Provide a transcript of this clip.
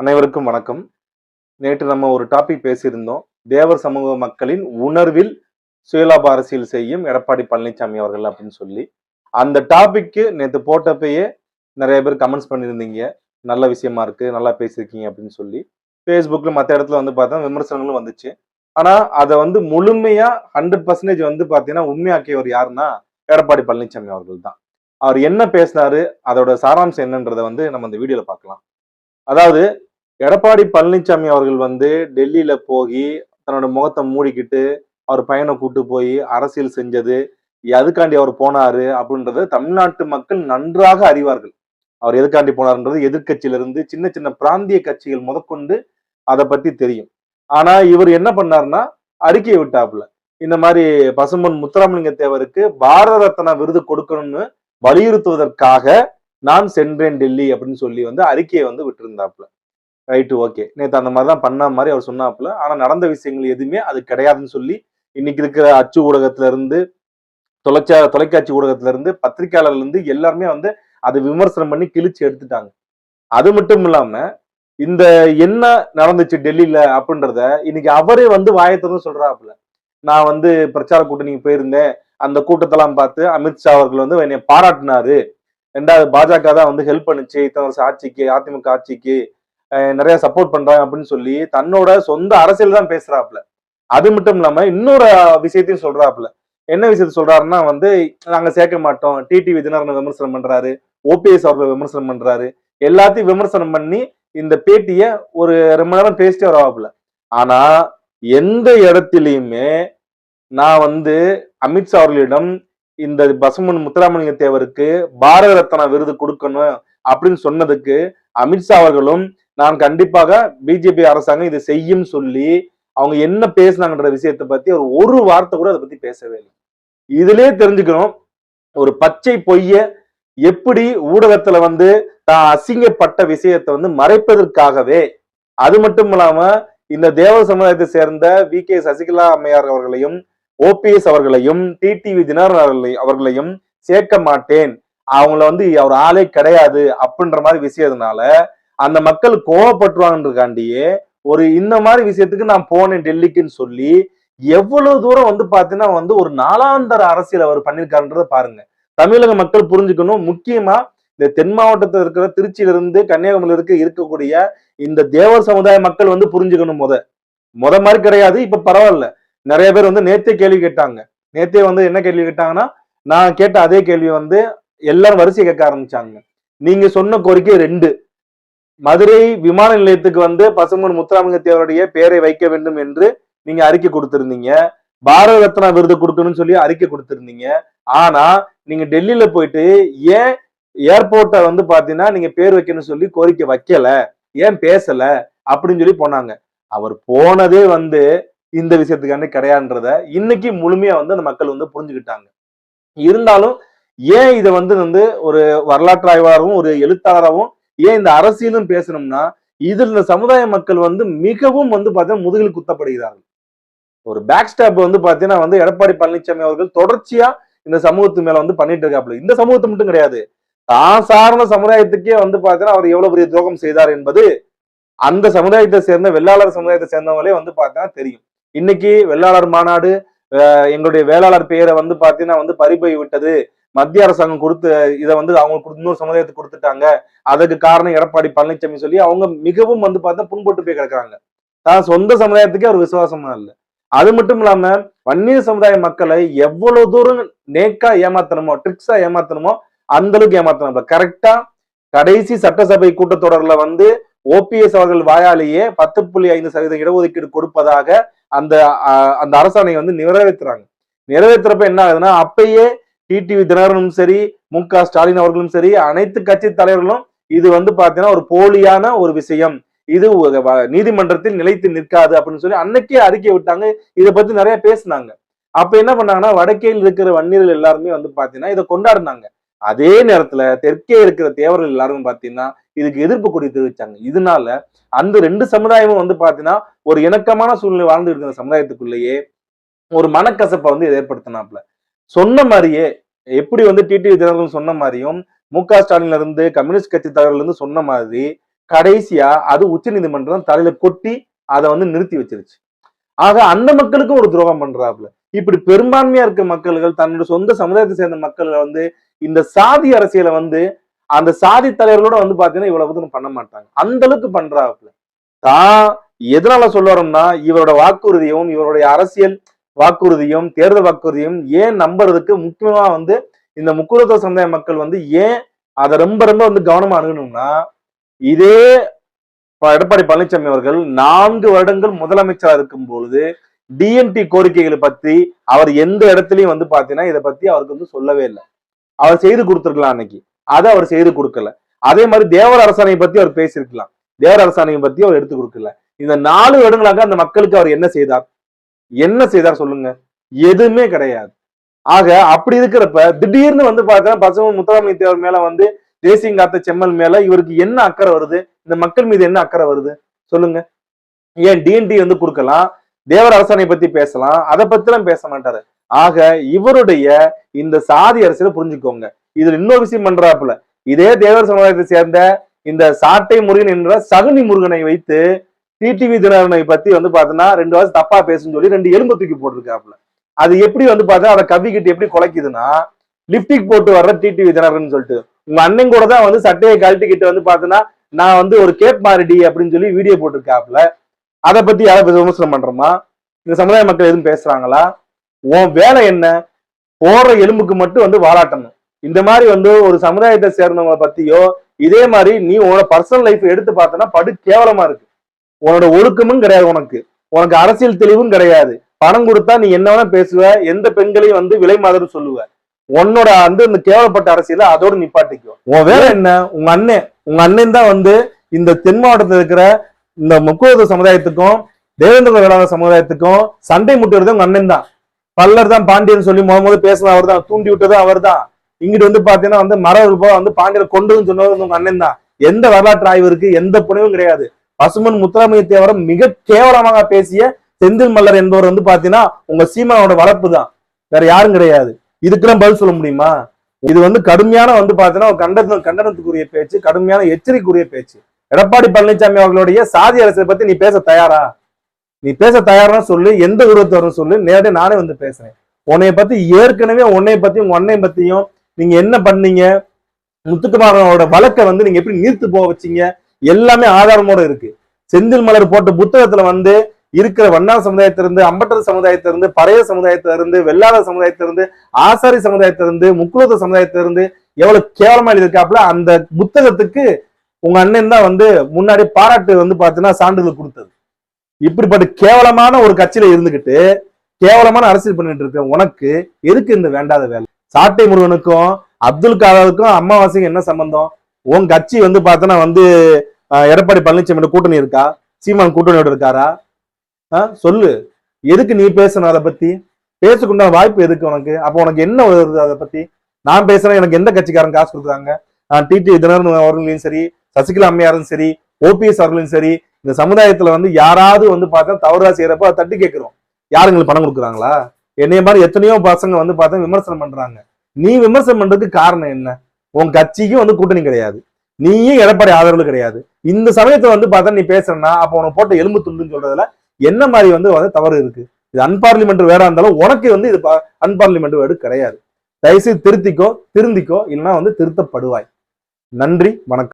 அனைவருக்கும் வணக்கம். நேற்று நம்ம ஒரு டாபிக் பேசியிருந்தோம். தேவர் சமூக மக்களின் உணர்வில் சுயலாப அரசியல் செய்யும் எடப்பாடி பழனிசாமி அவர்கள் அப்படின்னு சொல்லி. அந்த டாபிக்கு நேற்று போட்டப்பயே நிறைய பேர் கமெண்ட்ஸ் பண்ணியிருந்தீங்க. நல்ல விஷயமா இருக்கு நல்லா பேசியிருக்கீங்க அப்படின்னு சொல்லி. ஃபேஸ்புக்கில் மற்ற இடத்துல வந்து பார்த்தா விமர்சனங்களும் வந்துச்சு. ஆனால் அதை வந்து முழுமையாக ஹண்ட்ரட் பர்சன்டேஜ் வந்து பார்த்தீங்கன்னா உண்மையாக்கியவர் யாருன்னா எடப்பாடி பழனிசாமி அவர்கள் தான். அவர் என்ன பேசினாரு அதோட சாராம்சம் என்னன்றதை வந்து நம்ம இந்த வீடியோவில் பார்க்கலாம். அதாவது எடப்பாடி பழனிசாமி அவர்கள் வந்து டெல்லியில போய் தன்னோட முகத்தை மூடிக்கிட்டு அவர் பையனை கூட்டு போய் அரசியல் செஞ்சது எதுக்காண்டி அவர் போனாரு அப்படின்றது தமிழ்நாட்டு மக்கள் நன்றாக அறிவார்கள். அவர் எதுக்காண்டி போனார்ன்றது எதிர்க்கட்சியிலிருந்து சின்ன சின்ன பிராந்திய கட்சிகள் முதற்கொண்டு அதை பத்தி தெரியும். ஆனா இவர் என்ன பண்ணாருன்னா அறிக்கையை விட்டாப்புல. இந்த மாதிரி பசும்பொன் முத்துராமலிங்க தேவருக்கு பாரத ரத்னா விருது கொடுக்கணும்னு வலியுறுத்துவதற்காக நான் சென்றேன் டெல்லி அப்படின்னு சொல்லி வந்து அறிக்கையை வந்து விட்டிருந்தாப்புல. Right okay. நேற்று அந்த மாதிரி தான் பண்ண மாதிரி அவர் சொன்னாப்புல. ஆனால் நடந்த விஷயங்கள் எதுவுமே அது கிடையாதுன்னு சொல்லி இன்னைக்கு இருக்கிற அச்சு ஊடகத்துல இருந்து தொலைச்சா தொலைக்காட்சி ஊடகத்துல இருந்து பத்திரிகையாளர்ல இருந்து எல்லாருமே வந்து அதை விமர்சனம் பண்ணி கிழிச்சு எடுத்துட்டாங்க. அது மட்டும் இல்லாம இந்த என்ன நடந்துச்சு டெல்லியில அப்படின்றத இன்னைக்கு அவரே வந்து வாயத்திறந்து சொல்றாப்புல. நான் வந்து பிரச்சார கூட்டணிக்கு போயிருந்தேன். அந்த கூட்டத்தெல்லாம் பார்த்து அமித்ஷா அவர்கள் வந்து என்னை பாராட்டினாரு. ரெண்டாவது பாஜக தான் வந்து ஹெல்ப் பண்ணுச்சு. இத்தனை வருஷம் ஆட்சிக்கு அதிமுக ஆட்சிக்கு. நிறைய சப்போர்ட் பண்றாங்க அப்படின்னு சொல்லி தன்னோட சொந்த அரசியல் தான் பேசுறாப்புல. அது மட்டும் இல்லாம இன்னொரு விஷயத்தையும் சொல்றாப்புல. என்ன விஷயத்த சொல்றாருன்னா வந்து நாங்க சேர்க்க மாட்டோம். டிடிவி தினகரன் விமர்சனம் பண்றாரு. ஓபிஎஸ் அவர்களை விமர்சனம் பண்றாரு. எல்லாத்தையும் விமர்சனம் பண்ணி இந்த பேட்டிய ஒரு ரொம்ப நேரம் பேசிட்டே வராப்புல ஆனா எந்த இடத்திலையுமே நான் வந்து அமித்ஷா அவர்களிடம் இந்த பசுமன் முத்துராமலிங்க தேவருக்கு பாரத ரத்னா விருது கொடுக்கணும் அப்படின்னு சொன்னதுக்கு அமித்ஷா அவர்களும் நான் கண்டிப்பாக பிஜேபி அரசாங்கம் இதை செய்யும் சொல்லி அவங்க என்ன பேசுனாங்கன்ற விஷயத்தை பத்தி அவர் ஒரு வார்த்தை கூட அதை பத்தி பேசவே இல்லை. இதுலயே தெரிஞ்சுக்கணும் ஒரு பச்சை பொய்ய எப்படி ஊடகத்துல வந்து தான் அசிங்கப்பட்ட விஷயத்தை வந்து மறைப்பதற்காகவே அது மட்டும் இல்லாம இந்த தேவ சமுதாயத்தை சேர்ந்த வி கே சசிகலா அம்மையார் அவர்களையும் ஓபிஎஸ் அவர்களையும் டிடிவி தினகரன் அவர்களை- அவர்களையும் சேர்க்க மாட்டேன். அவங்கள வந்து அவர் ஆளே கிடையாது அப்படின்ற மாதிரி விஷயத்தினால அந்த மக்கள் கோவப்பட்டுருவாங்கன்றதுக்காண்டியே ஒரு இந்த மாதிரி விஷயத்துக்கு நான் போனேன் டெல்லிக்குன்னு சொல்லி எவ்வளவு தூரம் வந்து பாத்தீங்கன்னா வந்து ஒரு நாளாந்தர அரசியல் அவர் பண்ணிருக்காருன்றத பாருங்க. தமிழக மக்கள் புரிஞ்சுக்கணும். முக்கியமா இந்த தென் மாவட்டத்தில் இருக்கிற திருச்சியில இருந்து கன்னியாகுமரியில இருக்க இருக்கக்கூடிய இந்த தேவர் சமுதாய மக்கள் வந்து புரிஞ்சுக்கணும் முத. முத மாதிரி கிடையாது இப்ப பரவாயில்ல. நிறைய பேர் வந்து நேத்தே கேள்வி கேட்டாங்க. நேத்தே வந்து என்ன கேள்வி கேட்டாங்கன்னா நான் கேட்ட அதே கேள்வி வந்து எல்லாரும் வரிசை கேட்க ஆரம்பிச்சாங்க. நீங்க சொன்ன கோரிக்கை ரெண்டு. மதுரை விமான நிலையத்துக்கு வந்து பசுமன் முத்துராமலிங்க தேவருடைய பெயரை வைக்க வேண்டும் என்று நீங்க அறிக்கை கொடுத்திருந்தீங்க. பாரத ரத்னா விருது கொடுக்கணும்னு சொல்லி அறிக்கை கொடுத்திருந்தீங்க. ஆனா நீங்க டெல்லியில போயிட்டு ஏன் ஏர்போர்ட்டை வந்து பாத்தீங்கன்னா நீங்க பேர் வைக்கணும்னு சொல்லி கோரிக்கை வைக்கல ஏன் பேசல அப்படின்னு சொல்லி போனாங்க. அவர் போனதே வந்து இந்த விஷயத்துக்கான கிடையாதுன்றத இன்னைக்கு முழுமையா வந்து அந்த மக்கள் வந்து புரிஞ்சுக்கிட்டாங்க. இருந்தாலும் ஏன் இதை வந்து வந்து ஒரு வரலாற்று ஆய்வாளரும் ஒரு எழுத்தாளராகவும் ஏன் இந்த அரசியலும் பேசணும்னா இதில் இந்த சமுதாய மக்கள் வந்து மிகவும் வந்து பார்த்தீங்கன்னா முதுகில் குத்தப்படுகிறார்கள். ஒரு பேக் ஸ்டாப் வந்து பார்த்தீங்கன்னா வந்து எடப்பாடி பழனிசாமி அவர்கள் தொடர்ச்சியா இந்த சமூகத்து மேல வந்து பண்ணிட்டு இருக்காப்புல. இந்த சமூகத்து மட்டும் கிடையாது. தான் சார்ந்த சமுதாயத்துக்கே வந்து பார்த்தீங்கன்னா அவர் எவ்வளவு பெரிய துரோகம் செய்தார் என்பது அந்த சமுதாயத்தை சேர்ந்த வெள்ளாளர் சமுதாயத்தை சேர்ந்தவங்களே வந்து பார்த்தீங்கன்னா தெரியும். இன்னைக்கு வெள்ளாளர் மாநாடு அஹ் எங்களுடைய வேளாளர் பெயரை வந்து பார்த்தீங்கன்னா வந்து பறிபோய் விட்டது. மத்திய அரசாங்கம் கொடுத்து இதை வந்து அவங்க இன்னொரு சமுதாயத்துக்கு கொடுத்துட்டாங்க. அதுக்கு காரணம் எடப்பாடி பழனிசாமி சொல்லி அவங்க மிகவும் வந்து பார்த்தா புண்பட்டு போய் கிடக்குறாங்க. தான் சொந்த சமுதாயத்துக்கே ஒரு விசுவாசமா இல்லை. அது மட்டும் இல்லாம வன்னியர் சமுதாய மக்களை எவ்வளவு தூரம் நேக்கா ஏமாத்தணுமோ ட்ரிக்ஸா ஏமாத்தணுமோ அந்த அளவுக்கு ஏமாத்தணும். கரெக்டா கடைசி சட்டசபை கூட்டத்தொடர்ல வந்து ஓபிஎஸ் அவர்கள் வாயாலேயே பத்து புள்ளி ஐந்து சதவீதம் இடஒதுக்கீடு கொடுப்பதாக அந்த அந்த அரசாணையை வந்து நிறைவேற்றுறாங்க. நிறைவேற்றுறப்ப என்ன ஆகுதுன்னா அப்பயே டிடிவி தினகரனும் சரி மு க ஸ்டாலின் அவர்களும் சரி அனைத்து கட்சி தலைவர்களும் இது வந்து பாத்தீங்கன்னா ஒரு போலியான ஒரு விஷயம். இது நீதிமன்றத்தில் நிலைத்து நிற்காது அப்படின்னு சொல்லி அன்னைக்கே அறிக்கை விட்டாங்க. இதை பத்தி நிறைய பேசினாங்க. அப்ப என்ன பண்ணாங்கன்னா வடக்கேயில் இருக்கிற வன்னியர்கள் எல்லாருமே வந்து பாத்தீங்கன்னா இதை கொண்டாடினாங்க. அதே நேரத்துல தெற்கே இருக்கிற தேவர்கள் எல்லாரும் பாத்தீங்கன்னா இதுக்கு எதிர்ப்பு கொடி தெரிவிச்சாங்க. இதனால அந்த ரெண்டு சமுதாயமும் வந்து பாத்தீங்கன்னா ஒரு இணக்கமான சூழ்நிலை வாழ்ந்து இருக்கிற சமுதாயத்துக்குள்ளேயே ஒரு மனக்கசப்பை வந்து இதை ஏற்படுத்தினாப்ல சொன்ன மாதிரியே எப்படி வந்து டிடிவி தினகரன் சொன்ன மாதிரியும் மு க ஸ்டாலின்ல இருந்து கம்யூனிஸ்ட் கட்சி தலைவர்கள் இருந்து சொன்ன மாதிரி கடைசியா அது உச்சநீதிமன்றம் தலையில கொட்டி அதை வந்து நிறுத்தி வச்சிருச்சு. ஆக அந்த மக்களுக்கும் ஒரு துரோகம் பண்றாப்புல. இப்படி பெரும்பான்மையா இருக்க மக்கள்கள் தன்னோட சொந்த சமுதாயத்தை சேர்ந்த மக்களை வந்து இந்த சாதி அரசியலை வந்து அந்த சாதி தலைவர்களோட வந்து பாத்தீங்கன்னா இவ்வளவு தூரம் பண்ண மாட்டாங்க. அந்த அளவுக்கு பண்றாப்புல. தான் எதனால சொல்ல வரோம்னா இவரோட வாக்குறுதியும் இவருடைய அரசியல் வாக்குறுதியும் தேர்தல் வாக்குறுதியும் ஏன் நம்புறதுக்கு முக்கியமா வந்து இந்த முக்குலத்துவ சமுதாய மக்கள் வந்து ஏன் அதை ரொம்ப ரொம்ப வந்து கவனமா அணுகணும்னா இதே எடப்பாடி பழனிசாமி அவர்கள் நான்கு வருடங்கள் முதலமைச்சரா இருக்கும் பொழுது டிஎன்டி கோரிக்கைகளை பத்தி அவர் எந்த இடத்துலயும் வந்து பாத்தீங்கன்னா இதை பத்தி அவருக்கு வந்து சொல்லவே இல்லை. அவர் செய்து கொடுத்திருக்கலாம் அன்னைக்கு. அதை அவர் செய்து கொடுக்கல. அதே மாதிரி தேவர் அரசாணை பத்தி அவர் பேசியிருக்கலாம். தேவர் அரசாணையை பத்தி அவர் எடுத்து கொடுக்கல. இந்த நாலு வருடங்களாக அந்த மக்களுக்கு அவர் என்ன செய்தார்? என்ன செய்தார் சொல்லுங்க. எதுவுமே கிடையாது. ஆக அப்படி இருக்கிறப்ப திடீர்னு வந்து பார்த்தா பசும முத்துராமலிங்க தேவர் மேல வந்து தேசியங்காத்த செம்மல் மேல இவருக்கு என்ன அக்கறை வருது? இந்த மக்கள் மீது என்ன அக்கறை வருது? சொல்லுங்க. ஏன் டிஎன்டி வந்து கொடுக்கலாம்? தேவர் அரசனை பத்தி பேசலாம். அதை பத்திலாம் பேச மாட்டாரு. ஆக இவருடைய இந்த சாதி அரசியலை புரிஞ்சுக்கோங்க. இதுல இன்னொரு விஷயம் பண்றாப்புல. இதே தேவர் சமுதாயத்தை சேர்ந்த இந்த சாட்டை முருகன் என்ற சகுனி முருகனை வைத்து டிடிவி தினகரனை பத்தி வந்து பாத்தீங்கன்னா ரெண்டு வருஷம் தப்பா பேசுன்னு சொல்லி ரெண்டு எலும்பு தூக்கி போட்டிருக்காப்புல. அது எப்படி வந்து பார்த்தா அதை கவிக்கிட்டு எப்படி குலைக்குதுன்னா லிப்டிக் போட்டு வர்ற டிடிவி தினகரன் சொல்லிட்டு உங்க அண்ணன் கூட தான் வந்து சட்டையை கழட்டிக்கிட்டு வந்து பாத்தீங்கன்னா நான் வந்து ஒரு கேப் மாறிடி அப்படின்னு சொல்லி வீடியோ போட்டிருக்காப்புல. அதை பத்தி யாரை விமர்சனம் பண்றோமா? இந்த சமுதாய மக்கள் எதுவும் பேசுறாங்களா? உன் வேலை என்ன? போற எலும்புக்கு மட்டும் வந்து வாழாட்டணும் இந்த மாதிரி வந்து ஒரு சமுதாயத்தை சேர்ந்தவங்களை பத்தியோ இதே மாதிரி நீ உன்னோட பர்சனல் லைஃப் எடுத்து பார்த்தனா படு கேவலமா இருக்கு. உன்னோட ஒழுக்கமும் கிடையாது உனக்கு. உனக்கு அரசியல் தெளிவும் கிடையாது. பணம் கொடுத்தா நீ என்ன வேணா பேசுவ எந்த பெண்களையும் வந்து விலை மாதிரி சொல்லுவ. உன்னோட வந்து இந்த கேவலப்பட்ட அரசியல அதோட நிப்பாட்டிக்கும். உன் வேலை என்ன? உங்க அண்ணன் உங்க அண்ணன் தான் வந்து இந்த தென் மாவட்டத்தில் இருக்கிற இந்த முக்குவத சமுதாயத்துக்கும் தேவேந்திர வேளாண் சமுதாயத்துக்கும் சண்டை முட்டுறது உங்க அண்ணன் தான். பல்லர் தான் பாண்டியன் சொல்லி முத முத பேசின அவர் தான். தூண்டி விட்டதும் அவர் தான். இங்கிட்டு வந்து பாத்தீங்கன்னா வந்து மரவர் வந்து பாண்டியர் கொண்டதுன்னு சொன்னது உங்க அண்ணன் தான். எந்த வரலாற்று ஆய்வு இருக்கு? எந்த புனைவும் கிடையாது. பசுமன் முத்துராமலிங்க தேவரம் மிக கேவலமாக பேசிய செந்தில் மல்லர் என்பவர் வந்து பாத்தீங்கன்னா உங்க சீமானோட வளர்ப்பு தான் வேற யாரும் கிடையாது. இதுக்கெல்லாம் பதில் சொல்ல முடியுமா? இது வந்து கடுமையான வந்து பாத்தீங்கன்னா கண்டனம் கண்டனத்துக்குரிய பேச்சு கடுமையான எச்சரிக்கைக்குரிய பேச்சு. எடப்பாடி பழனிசாமி அவர்களுடைய சாதி அரசை பத்தி நீ பேச தயாரா? நீ பேச தயாரா சொல்லு எந்த உருவத்தவரும் சொல்லு நேரடியாக நானே வந்து பேசுறேன். உன்னைய பத்தி ஏற்கனவே உன்னைய பத்தியும் உங்க அன்னைய பத்தியும் நீங்க என்ன பண்ணீங்க? முத்துக்குமாரோட வழக்கை வந்து நீங்க எப்படி நீர்த்து போக வச்சீங்க? எல்லாமே ஆதாரமோட இருக்கு. செந்தில் மலர் போட்ட புத்தகத்துல வந்து இருக்கிற வண்ணார் சமுதாயத்திலிருந்து அம்பட்டர் சமுதாயத்திலிருந்து பறைய சமுதாயத்திலிருந்து வெள்ளாத சமுதாயத்திலிருந்து ஆசாரி சமுதாயத்திலிருந்து முக்குலத்த சமுதாயத்திலிருந்து எவ்வளவு கேவலமா எழுதியிருக்காப்புல அந்த புத்தகத்துக்கு உங்க அண்ணன் தான் வந்து முன்னாடி பாராட்டு வந்து பாத்தீங்கன்னா சான்றிதழ் கொடுத்தது. இப்படிப்பட்ட கேவலமான ஒரு கட்சியில இருந்துகிட்டு கேவலமான அரசியல் பண்ணிட்டு இருக்க உனக்கு எதுக்கு இந்த வேண்டாத வேலை? சாட்டை முருகனுக்கும் அப்துல் கலாமுக்கும் அம்மாவாசைக்கும் என்ன சம்பந்தம்? உன் கட்சி வந்து பார்த்தனா வந்து எடப்பாடி பழனிசாமி கூட்டணி இருக்கா? சீமான் கூட்டணியோட இருக்காரா? ஆ சொல்லு. எதுக்கு நீ பேசணும் அதை பத்தி? பேசக்குண்டான வாய்ப்பு எதுக்கு உனக்கு? அப்போ உனக்கு என்ன வருது அதை பத்தி? நான் பேசுறேன் எனக்கு எந்த கட்சிக்காரன் காசு கொடுக்குறாங்க? டிடி தினரன் அவர்களையும் சரி சசிகலா அம்மையாரும் சரி ஓபிஎஸ் அவர்களும் சரி இந்த சமுதாயத்துல வந்து யாராவது வந்து பார்த்தா தவறா செய்யறப்ப அதை தட்டி கேட்கிறோம். யாருங்களுக்கு பணம் கொடுக்குறாங்களா? என்னைய மாதிரி எத்தனையோ பசங்க வந்து பார்த்தா விமர்சனம் பண்றாங்க. நீ விமர்சனம் பண்றதுக்கு காரணம் என்ன? உன் கட்சிக்கும் வந்து கூட்டணி கிடையாது. நீயும் எடப்பாடி ஆதரவு கிடையாது. இந்த சமயத்தை வந்து பார்த்தா நீ பேசுறனா அப்போ உனக்கு போட்ட எலும்பு துண்டுன்னு சொல்றதுல என்ன மாதிரி வந்து வந்து தவறு இருக்கு? இது அன்பார்லிமெண்ட் வேற இருந்தாலும் உனக்கு வந்து இது அன்பார்லிமெண்ட் வேர்டு கிடையாது. தயவுசெய்து திருத்திக்கோ திருந்திக்கோ இல்லைன்னா வந்து திருத்தப்படுவாய். நன்றி வணக்கம்.